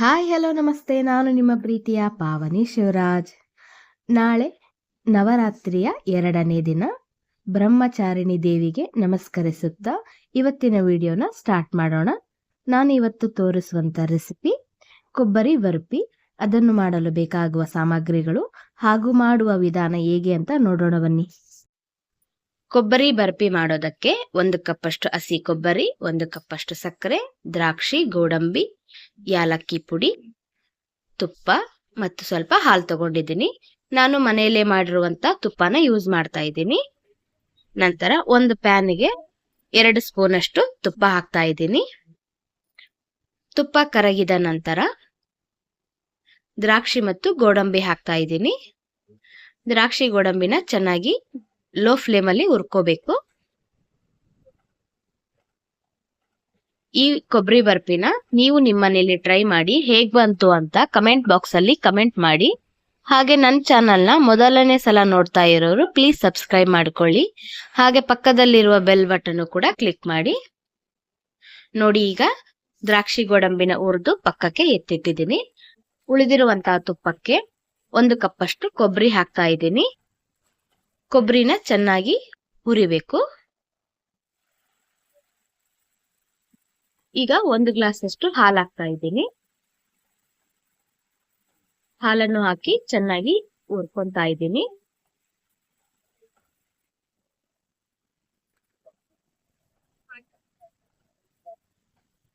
Hi hello ನಮಸ್ತೆ. ನಾನು ನಿಮ್ಮ ಪ್ರೀತಿಯ ಪಾವನಿ ಶಿವರಾಜ್. ನಾಳೆ ನವರಾತ್ರಿಯ ಎರಡನೇ ದಿನ ಬ್ರಹ್ಮಚಾರಿಣಿ ದೇವಿಗೆ ನಮಸ್ಕರಿಸುತ್ತಾ ಇವತ್ತಿನ ವಿಡಿಯೋನ ಸ್ಟಾರ್ಟ್ ಮಾಡೋಣ. ನಾನು ಇವತ್ತು ತೋರಿಸುವಂತ ರೆಸಿಪಿ ಕೊಬ್ಬರಿ ಬರ್ಪಿ. ಅದನ್ನು ಮಾಡಲು ಬೇಕಾಗುವ ಸಾಮಗ್ರಿಗಳು ಹಾಗೂ ಮಾಡುವ ವಿಧಾನ ಹೇಗೆ ಅಂತ ನೋಡೋಣ ಬನ್ನಿ. ಕೊಬ್ಬರಿ ಬರ್ಪಿ ಮಾಡೋದಕ್ಕೆ ಒಂದು ಕಪ್ಪಷ್ಟು ಹಸಿ ಕೊಬ್ಬರಿ, ಒಂದು ಕಪ್ಪಷ್ಟು ಸಕ್ಕರೆ, ದ್ರಾಕ್ಷಿ, ಗೋಡಂಬಿ ಯಾಲಕ್ಕಿ ಪುಡಿ, ತುಪ್ಪ ಮತ್ತು ಸ್ವಲ್ಪ ಹಾಲು ತಗೊಂಡಿದ್ದೀನಿ. ನಾನು ಮನೆಯಲ್ಲೇ ಮಾಡಿರುವಂತ ತುಪ್ಪನ ಯೂಸ್ ಮಾಡ್ತಾ ಇದ್ದೀನಿ. ನಂತರ ಒಂದು ಪ್ಯಾನ್ಗೆ ಎರಡು ಸ್ಪೂನ್ ಅಷ್ಟು ತುಪ್ಪ ಹಾಕ್ತಾ ಇದ್ದೀನಿ. ತುಪ್ಪ ಕರಗಿದ ನಂತರ ದ್ರಾಕ್ಷಿ ಮತ್ತು ಗೋಡಂಬಿ ಹಾಕ್ತಾ ಇದ್ದೀನಿ. ದ್ರಾಕ್ಷಿ ಗೋಡಂಬಿನ ಚೆನ್ನಾಗಿ ಲೋ ಫ್ಲೇಮಲ್ಲಿ ಹುರ್ಕೋಬೇಕು. ಈ ಕೊಬ್ಬರಿ ಬರ್ಫಿನ ನೀವು ನಿಮ್ಮನೇಲಿ ಟ್ರೈ ಮಾಡಿ ಹೇಗ್ ಬಂತು ಅಂತ ಕಮೆಂಟ್ ಬಾಕ್ಸ್ ಅಲ್ಲಿ ಕಮೆಂಟ್ ಮಾಡಿ. ಹಾಗೆ ನನ್ನ ಚಾನಲ್ನ ಮೊದಲನೇ ಸಲ ನೋಡ್ತಾ ಇರೋರು ಪ್ಲೀಸ್ ಸಬ್ಸ್ಕ್ರೈಬ್ ಮಾಡ್ಕೊಳ್ಳಿ. ಹಾಗೆ ಪಕ್ಕದಲ್ಲಿರುವ ಬೆಲ್ ಬಟನ್ ಕೂಡ ಕ್ಲಿಕ್ ಮಾಡಿ. ನೋಡಿ ಈಗ ದ್ರಾಕ್ಷಿ ಗೋಡಂಬಿನ ಹುರಿದು ಪಕ್ಕಕ್ಕೆ ಎತ್ತಿಟ್ಟಿದ್ದೀನಿ. ಉಳಿದಿರುವಂತಹ ತುಪ್ಪಕ್ಕೆ ಒಂದು ಕಪ್ಪಷ್ಟು ಕೊಬ್ಬರಿ ಹಾಕ್ತಾ ಇದ್ದೀನಿ. ಕೊಬ್ಬರಿನ ಚೆನ್ನಾಗಿ ಹುರಿಬೇಕು. ಈಗ ಒಂದು ಗ್ಲಾಸ್ ಅಷ್ಟು ಹಾಲು ಹಾಕ್ತಾ ಇದ್ದೀನಿ. ಹಾಲನ್ನು ಹಾಕಿ ಚೆನ್ನಾಗಿ ಹುರ್ಕೊಂತಾ ಇದ್ದೀನಿ.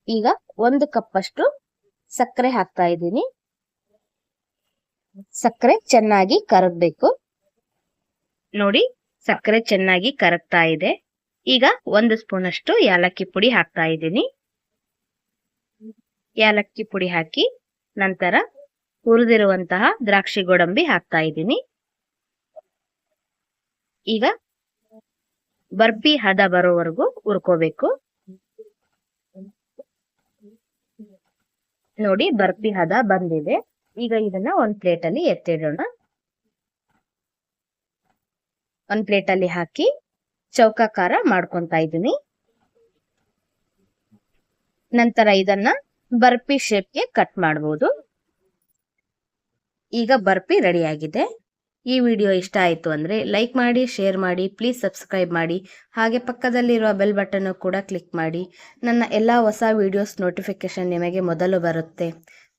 ಈಗ ಒಂದು ಕಪ್ ಅಷ್ಟು ಸಕ್ಕರೆ ಹಾಕ್ತಾ ಇದ್ದೀನಿ. ಸಕ್ಕರೆ ಚೆನ್ನಾಗಿ ಕರಗಬೇಕು. ನೋಡಿ, ಸಕ್ಕರೆ ಚೆನ್ನಾಗಿ ಕರಗ್ತಾ ಇದೆ. ಈಗ ಒಂದು ಸ್ಪೂನ್ ಅಷ್ಟು ಯಾಲಕ್ಕಿ ಪುಡಿ ಹಾಕ್ತಾ ಇದ್ದೀನಿ. ಯಾಲಕ್ಕಿ ಪುಡಿ ಹಾಕಿ ನಂತರ ಹುರಿದಿರುವಂತಹ ದ್ರಾಕ್ಷಿ ಗೋಡಂಬಿ ಹಾಕ್ತಾ ಇದ್ದೀನಿ. ಈಗ ಬರ್ಫಿ ಹದ ಬರೋವರೆಗೂ ಹುರ್ಕೋಬೇಕು. ನೋಡಿ ಬರ್ಫಿ ಹದ ಬಂದಿದೆ. ಈಗ ಇದನ್ನ ಒಂದ್ ಪ್ಲೇಟ್ ಅಲ್ಲಿ ಎತ್ತಿಡೋಣ. ಒಂದ್ ಪ್ಲೇಟ್ ಅಲ್ಲಿ ಹಾಕಿ ಚೌಕಾಕಾರ ಮಾಡ್ಕೊಂತ ಇದ್ದೀನಿ. ನಂತರ ಇದನ್ನ ಬರ್ಫಿ ಶೇಪ್ಗೆ ಕಟ್ ಮಾಡಬಹುದು ಈಗ ಬರ್ಪಿ ರೆಡಿ ಆಗಿದೆ. ಈ ವಿಡಿಯೋ ಇಷ್ಟ ಆಯ್ತು ಅಂದ್ರೆ ಲೈಕ್ ಮಾಡಿ ಶೇರ್ ಮಾಡಿ ಪ್ಲೀಸ್ ಸಬ್ಸ್ಕ್ರೈಬ್ ಮಾಡಿ. ಹಾಗೆ ಪಕ್ಕದಲ್ಲಿರುವ ಬೆಲ್ ಬಟನ್ ಕೂಡ ಕ್ಲಿಕ್ ಮಾಡಿ. ನನ್ನ ಎಲ್ಲ ಹೊಸ ವಿಡಿಯೋಸ್ ನೋಟಿಫಿಕೇಶನ್ ನಿಮಗೆ ಮೊದಲು ಬರುತ್ತೆ.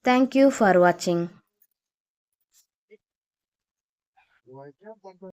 Thank you for watching